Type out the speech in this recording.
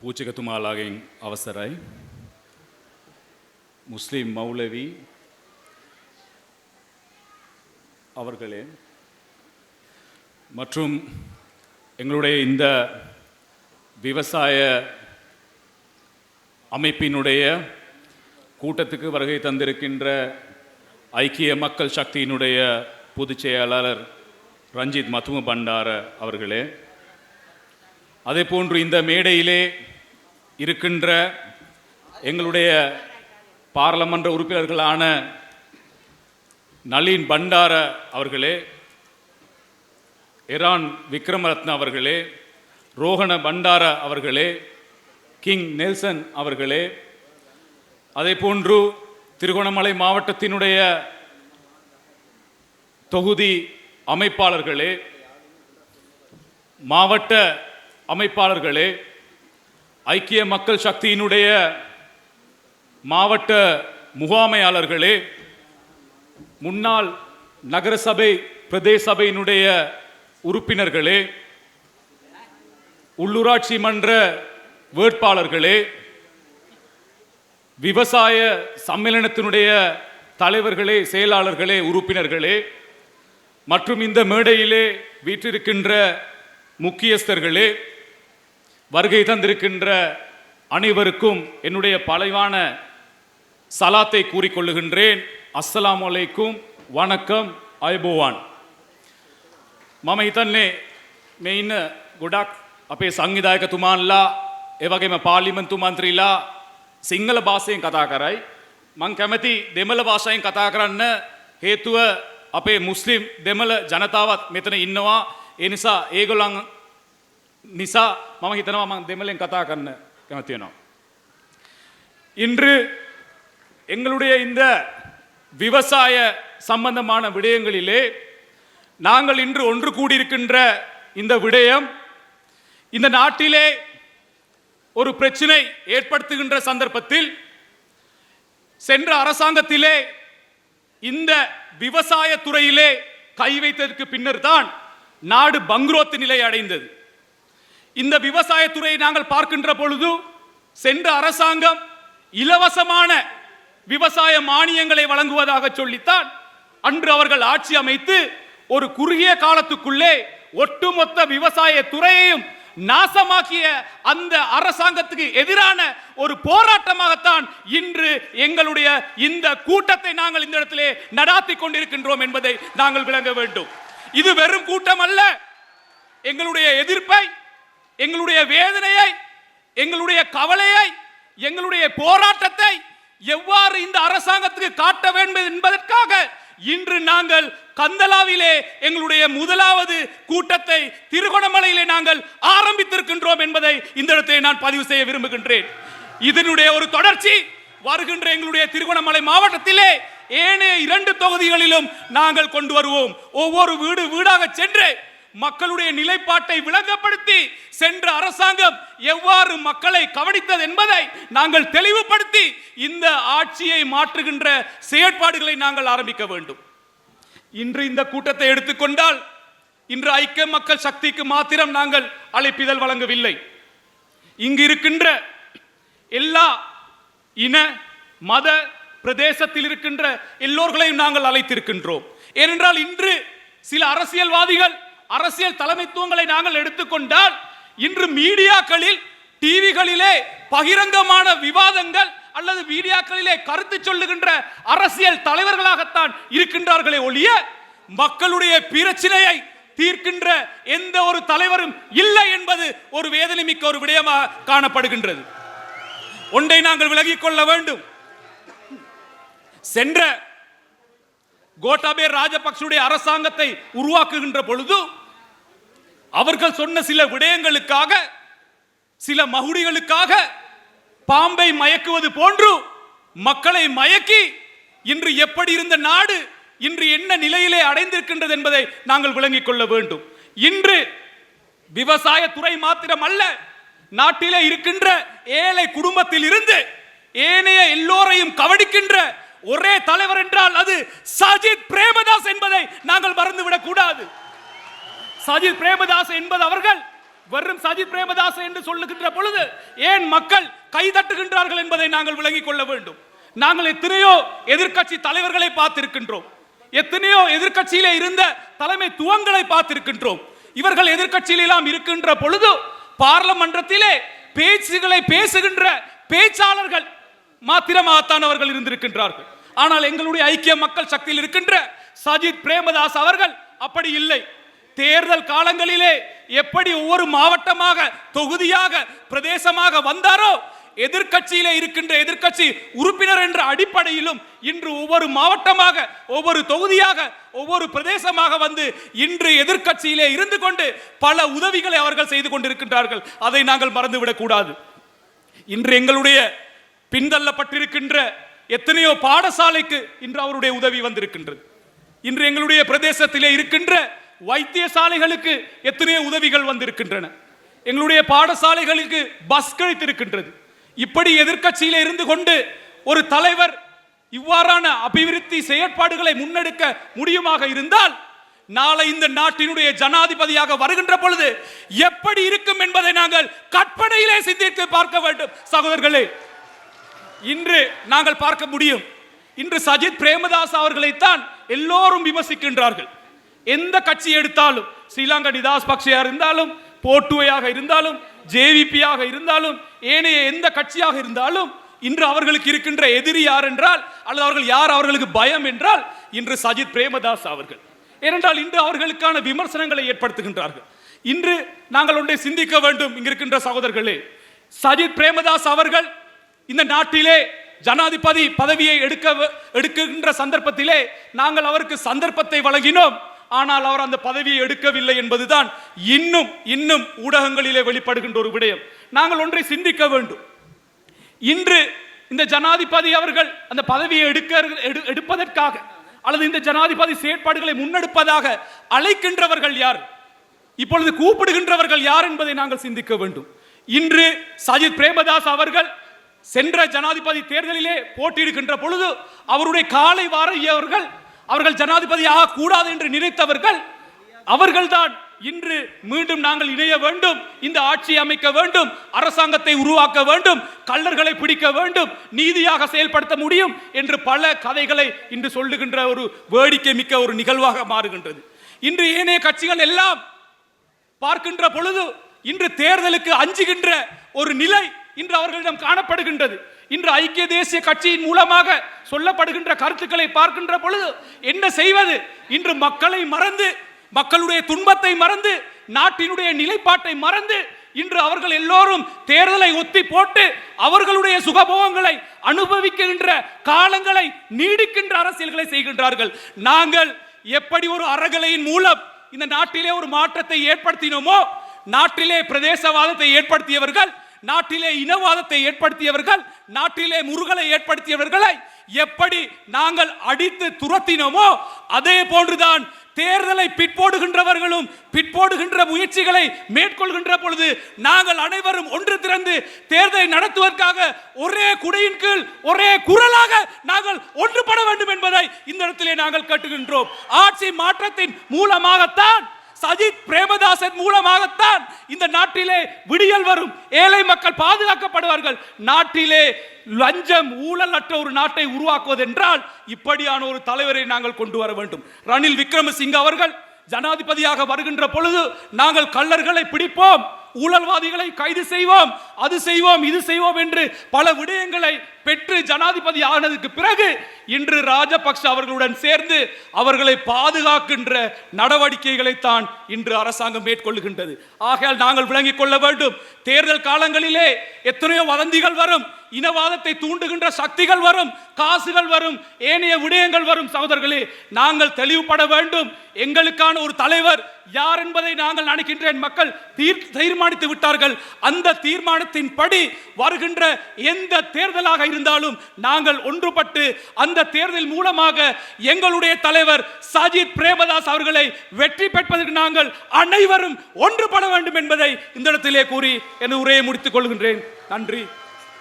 పూచికతుమా logging అవసరాయ్ முஸ்லீம் மௌலவி அவர்களே மற்றும் எங்களுடைய இந்த விவசாய அமைப்பினுடைய கூட்டத்துக்கு வருகை தந்திருக்கின்ற ஐக்கிய மக்கள் சக்தியினுடைய பொதுச் செயலாளர் ரஞ்சித் மதும பண்டார அவர்களே அதே போன்று இந்த மேடையிலே இருக்கின்ற எங்களுடைய பாராளுமன்ற உறுப்பினர்களான நளின் பண்டார அவர்களே இரான் விக்ரமரத்ன அவர்களே ரோஹண பண்டார அவர்களே கிங் நெல்சன் அவர்களே அதே போன்று திருகோணமலை மாவட்டத்தினுடைய தொகுதி அமைப்பாளர்களே மாவட்ட அமைப்பாளர்களே ஐக்கிய மக்கள் சக்தியினுடைய மாவட்ட முகாமையாளர்களே முன்னாள் நகரசபை பிரதேச சபையினுடைய உறுப்பினர்களே உள்ளூராட்சி மன்ற வேட்பாளர்களே விவசாய சம்மேளனத்தினுடைய தலைவர்களே செயலாளர்களே உறுப்பினர்களே மற்றும் இந்த மேடையிலே வீற்றிருக்கின்ற முக்கியஸ்தர்களே வருகை தந்திருக்கின்ற அனைவருக்கும் என்னுடைய பலைவான சலாத்தை கூறிக்கொள்ளுகின்றேன் அஸ்ஸலாமு அலைக்கும் வணக்கம் අයබෝවන් මම හිතන්නේ මේ ඉන්න ගොඩක් අපේ සංවිධායකතුමාන්ලා එවගේම පාර්ලිමන්තු මන්ත්‍රීලා සිංහල භාෂයෙන් කතා කරයි මං කැමති දෙමළ භාෂයෙන් කතා කරන්න හේතුව අපේ මුස්ලිම් දෙමළ ජනතාවත් මෙතන ඉන්නවා ඒ නිසා ඒගොල්ලන් නිසා මම හිතනවා මං දෙමළෙන් කතා කරන්න කැමතියනවා. இன்று எங்களுடைய இந்த விவசாய சம்பந்தமான விடயங்களிலே நாங்கள் இன்று ஒன்று கூடியிருக்கின்ற இந்த விடயம் இந்த நாட்டிலே ஒரு பிரச்சனை ஏற்படுத்துகின்ற சந்தர்ப்பத்தில் சென்ற அரசாங்கத்திலே இந்த விவசாய துறையிலே கை வைத்ததற்கு பின்னர் தான் நாடு பங்குரோத்து நிலை அடைந்தது இந்த விவசாயத்துறையை நாங்கள் பார்க்கின்ற பொழுது சென்ற அரசாங்கம் இலவசமான விவசாய மானியங்களை வழங்குவதாக சொல்லித்தான் அன்று அவர்கள் ஆட்சி அமைத்து ஒரு குறுகிய காலத்துக்குள்ளே ஒட்டுமொத்த விவசாய துறையையும் நாசமாக்கிய அந்த அரசாங்கத்துக்கு எதிரான ஒரு போராட்டமாகத்தான் இன்று எங்களுடைய இந்த கூட்டத்தை நாங்கள் இந்த இடத்திலே நடாத்தி கொண்டிருக்கின்றோம் என்பதை நாங்கள் விளங்க வேண்டும். இது வெறும் கூட்டம் அல்ல எங்களுடைய எதிர்ப்பை எங்களுடைய வேதனையை எங்களுடைய கவலையை எங்களுடைய போராட்டத்தை எவ்வாறு இந்த அரசாங்கத்துக்கு காட்ட வேண்டும் என்பதற்காக இன்று நாங்கள் கந்தலாவிலே எங்களுடைய முதலாவது கூட்டத்தை திருகோணமலையிலே நாங்கள் ஆரம்பித்திருக்கின்றோம் என்பதை இந்த இடத்திலே நான் பதிவு செய்ய விரும்புகின்றேன். இதனுடைய ஒரு தொடர்ச்சி வருகின்ற எங்களுடைய திருகோணமலை மாவட்டத்திலே ஏனைய இரண்டு தொகுதிகளிலும் நாங்கள் கொண்டு வருவோம். ஒவ்வொரு வீடு வீடாக சென்று மக்களுடைய நிலைப்பாட்டை விளங்கப்படுத்தி சென்ற அரசாங்கம் எவ்வாறு மக்களை கவனித்தது என்பதை நாங்கள் தெளிவுபடுத்தி இந்த ஆட்சியை மாற்றுகின்ற செயற்பாடுகளை நாங்கள் ஆரம்பிக்க வேண்டும். இன்று இந்த கூட்டத்தை எடுத்துக்கொண்டால் இன்று ஐக்கிய மக்கள் சக்திக்கு மாத்திரம் நாங்கள் அழைப்பிதழ் வழங்கவில்லை. இங்கு இருக்கின்ற எல்லா இன மத பிரதேசத்தில் இருக்கின்ற எல்லோர்களையும் நாங்கள் அழைத்திருக்கின்றோம். ஏனென்றால் இன்று சில அரசியல்வாதிகள் அரசியல் தலைமைத்துவங்களை நாங்கள் எடுத்துக்கொண்டால் இன்று மீடியாக்களில் டிவிகளிலே பகிரங்கமான விவாதங்கள் அல்லது மீடியாக்களிலே கருத்து சொல்லுகின்ற அரசியல் தலைவர்களாகத்தான் இருக்கின்றார்களே ஒழிய மக்களுடைய பிரச்சனையை தீர்க்கின்ற எந்த ஒரு தலைவரும் இல்லை என்பது ஒரு வேதனை மிக்க ஒரு விடயமாக காணப்படுகின்றது. ஒன்றை நாங்கள் விலகிக் கொள்ள வேண்டும். சென்ற கோட்டாபே ராஜபக்சுடைய அரசாங்கத்தை உருவாக்குகின்ற பொழுது அவர்கள் சொன்ன சில விடயங்களுக்காக சில மகுடிகளுக்காக பாம்பை மயக்குவது போன்று மக்களை மயக்கி இன்று எப்படி இருந்த நாடு இன்று என்ன நிலையிலே அடைந்திருக்கின்றது என்பதை நாங்கள் விளங்கிக் கொள்ள வேண்டும். இன்று விவசாய துறை மாத்திரம் அல்ல நாட்டிலே இருக்கின்ற ஏழை குடும்பத்தில் இருந்து ஏனைய எல்லோரையும் கவனிக்கின்ற ஒரே தலைவர் என்றால் அது சஜித் பிரேமதாஸ் என்பதை நாங்கள் மறந்துவிடக் கூடாது. சஜித் பிரேமதாஸ் என்பது அவர்கள் வெறும் சஜித் பிரேமதாஸ் என்று சொல்லுகின்ற பொழுது ஏன் மக்கள் கைதட்டுகின்றார்கள் என்பதை நாங்கள் விளங்கிக் கொள்ள வேண்டும். நாங்கள் எத்தனையோ எதிர்க்கட்சி தலைவர்களை பார்த்திருக்கின்றோம். எத்தனையோ எதிர்க்கட்சியிலே இருந்த தலைமை துவங்களை பார்த்திருக்கின்றோம். இவர்கள் எதிர்கட்சியிலெல்லாம் இருக்கின்ற பொழுது பார்லமன்றத்திலே பேச்சுகளை பேசுகின்ற பேச்சாளர்கள் மாத்திரமாகத்தான் அவர்கள் இருந்திருக்கின்றார்கள். ஆனால் எங்களுடைய ஐக்கிய மக்கள் சக்தியில் இருக்கின்ற சஜித் பிரேமதாஸ் அவர்கள் அப்படி இல்லை. தேர்தல் காலங்களிலே எப்படி ஒவ்வொரு மாவட்டமாக தொகுதியாக பிரதேசமாக வந்தாரோ எதிர்க்கட்சியிலே இருக்கின்ற எதிர்க்கட்சி உறுப்பினர் என்ற அடிப்படையிலும் இன்று ஒவ்வொரு மாவட்டமாக ஒவ்வொரு தொகுதியாக ஒவ்வொரு பிரதேசமாக வந்து இன்று எதிர்க்கட்சியிலே இருந்து கொண்டு பல உதவிகளை அவர்கள் செய்து கொண்டிருக்கின்றார்கள். அதை நாங்கள் மறந்துவிடக் கூடாது இன்று எங்களுடைய பின்தள்ளப்பட்டிருக்கின்ற எத்தனையோ பாடசாலைக்கு இன்று அவருடைய உதவி வந்திருக்கின்றது. இன்று எங்களுடைய பிரதேசத்திலே இருக்கின்ற வைத்தியசாலைகளுக்கு எத்தனையோ உதவிகள் வந்திருக்கின்றன. எங்களுடைய பாடசாலைகளுக்கு பஸ் கழித்திருக்கின்றது. இப்படி எதிர்க்கட்சியிலே இருந்து கொண்டு ஒரு தலைவர் இவ்வாறான அபிவிருத்தி செயற்பாடுகளை முன்னெடுக்க முடியுமாக இருந்தால் நாளை இந்த நாட்டினுடைய ஜனாதிபதியாக வருகின்ற பொழுது எப்படி இருக்கும் என்பதை நாங்கள் கற்பனையிலே சிந்தித்து பார்க்க வேண்டும். சகோதரர்களே இன்று நாங்கள் பார்க்க முடியும். இன்று சஜித் பிரேமதாஸ் அவர்களைத்தான் எல்லோரும் விமர்சிக்கின்றார்கள். எந்த கட்சி எடுத்தாலும் ஸ்ரீலங்கா நிதாஸ் பக்ஷையாக இருந்தாலும் போட்டுவையாக இருந்தாலும் ஜேவிபியாக இருந்தாலும் ஏனைய எந்த கட்சியாக இருந்தாலும் இன்று அவர்களுக்கு இருக்கின்ற எதிரி யார் என்றால் அல்லது அவர்கள் யார் அவர்களுக்கு பயம் என்றால் இன்று சஜித் பிரேமதாஸ் அவர்கள். ஏனென்றால் இன்று அவர்களுக்கான விமர்சனங்களை ஏற்படுத்துகின்றார்கள். இன்று நாங்கள் ஒன்றை சிந்திக்க வேண்டும் இங்கிருக்கின்ற சகோதரர்களே. சஜித் பிரேமதாஸ் அவர்கள் இந்த நாட்டிலே ஜனாதிபதி பதவியை எடுக்க எடுக்கின்ற சந்தர்ப்பத்திலே நாங்கள் அவருக்கு சந்தர்ப்பத்தை வழங்கினோம். ஆனால் அவர் அந்த பதவியை எடுக்கவில்லை என்பதுதான் இன்னும் இன்னும் ஊடகங்களிலே வெளிப்படுகின்ற ஒரு விடயம். நாங்கள் ஒன்றை சிந்திக்க வேண்டும். இன்று இந்த ஜனாதிபதி அவர்கள் அந்த பதவியை எடுக்க எடுப்பதற்காக அல்லது இந்த ஜனாதிபதி செயற்பாடுகளை முன்னெடுப்பதாக அழைக்கின்றவர்கள் யார்? இப்பொழுது கூப்பிடுகின்றவர்கள் யார் என்பதை நாங்கள் சிந்திக்க வேண்டும். இன்று சஜித் பிரேமதாஸ் அவர்கள் சென்ற ஜனாதிபதி தேர்தலிலே போட்டியிடுகின்ற பொழுது அவருடைய காலை வாரியவர்கள் அவர்கள் ஜனாதிபதி ஆகக்கூடாது என்று நினைத்தவர்கள் அவர்கள்தான் இன்று மீண்டும் நாங்கள் இணைய வேண்டும் இந்த ஆட்சி அமைக்க வேண்டும் அரசாங்கத்தை உருவாக்க வேண்டும் கள்ளர்களை பிடிக்க வேண்டும் நீதியாக செயல்படுத்த முடியும் என்று பல கதைகளை இன்று சொல்லுகின்ற ஒரு வேடிக்கை மிக்க ஒரு நிகழ்வாக மாறுகின்றது. இன்று ஏனைய கட்சிகள் எல்லாம் பார்க்கின்ற பொழுது இன்று தேர்தலுக்கு அஞ்சுகின்ற ஒரு நிலை இன்று அவர்களிடம் காணப்படுகின்றது. இன்று ஐக்கிய தேசிய கட்சியின் மூலமாக சொல்லப்படுகின்ற கருத்துக்களை பார்க்கின்ற பொழுது என்ன செய்வது? இன்று மக்களை மறந்து மக்களுடைய துன்பத்தை மறந்து நாட்டினுடைய நிலைப்பாட்டை மறந்து இன்று அவர்கள் எல்லோரும் தேர்தலை ஒத்தி போட்டு அவர்களுடைய சுகபோகங்களை அனுபவிக்கின்ற காலங்களை நீடிக்கின்ற அரசியல்களை செய்கின்றார்கள். நாங்கள் எப்படி ஒரு அறகலையின் மூலம் இந்த நாட்டிலே ஒரு மாற்றத்தை ஏற்படுத்தினோமோ நாட்டிலே பிரதேசவாதத்தை ஏற்படுத்தியவர்கள் நாட்டிலே இனவாதத்தை ஏற்படுத்தியவர்கள் நாட்டிலே முருகலை ஏற்படுத்தியவர்களை எப்படி நாங்கள் அடித்து துரத்தினோமோ அதே போன்றுதான் தேர்தலை பிற்போடுகின்றவர்களும் பிற்போடுகின்ற முயற்சிகளை மேற்கொள்கின்ற பொழுது நாங்கள் அனைவரும் ஒன்று திறந்து தேர்தலை நடத்துவதற்காக ஒரே குடையின் கீழ் ஒரே குரலாக நாங்கள் ஒன்றுபட வேண்டும் என்பதை இந்த இடத்திலே நாங்கள் கட்டுகின்றோம். ஆட்சி மாற்றத்தின் மூலமாகத்தான் சஜித் பிரேமதாசன் மூலமாகத்தான் இந்த நாட்டிலே விடியல் வரும். ஏழை மக்கள் பாதுகாக்கப்படுவார்கள். நாட்டிலே லஞ்சம் ஊழல் அற்ற ஒரு நாட்டை உருவாக்குவது என்றால் இப்படியான ஒரு தலைவரை நாங்கள் கொண்டு வர வேண்டும். ரணில் விக்ரமசிங்க அவர்கள் ஜனாதிபதியாக வருகின்ற பொழுது நாங்கள் கள்ளர்களை பிடிப்போம் ஊழல்வாதிகளை கைது செய்வோம் அது செய்வோம் இது செய்வோம் என்று பல விடயங்களை பெற்று ஜனாதிபதி ஆனதுக்கு பிறகு இன்று ராஜபக்ஷ அவர்களுடன் சேர்ந்து அவர்களை பாதுகாக்கின்ற நடவடிக்கைகளை தான் இன்று அரசாங்கம் மேற்கொள்ளுகின்றது. ஆகையால் நாங்கள் விளங்கிக் கொள்ள வேண்டும். தேர்தல் காலங்களிலே எத்தனையோ வதந்திகள் வரும். இனவாதத்தை தூண்டுகின்ற சக்திகள் வரும். காசுகள் வரும். ஏனைய விடயங்கள் வரும். சகோதரர்களே நாங்கள் தெளிவுபட வேண்டும். எங்களுக்கான ஒரு தலைவர் யார் என்பதை நாங்கள் நினைக்கின்றேன். மக்கள் தீர் தீர்மானித்து விட்டார்கள். அந்த தீர்மானத்தின் படி வருகின்ற எந்த தேர்தலாக இருந்தாலும் நாங்கள் ஒன்றுபட்டு அந்த தேர்தல் மூலமாக எங்களுடைய தலைவர் சஜித் பிரேமதாஸ் அவர்களை வெற்றி பெற்பதற்கு நாங்கள் அனைவரும் ஒன்றுபட வேண்டும் என்பதை இந்த இடத்திலே கூறி என் உரையை முடித்துக் கொள்கின்றேன். நன்றி.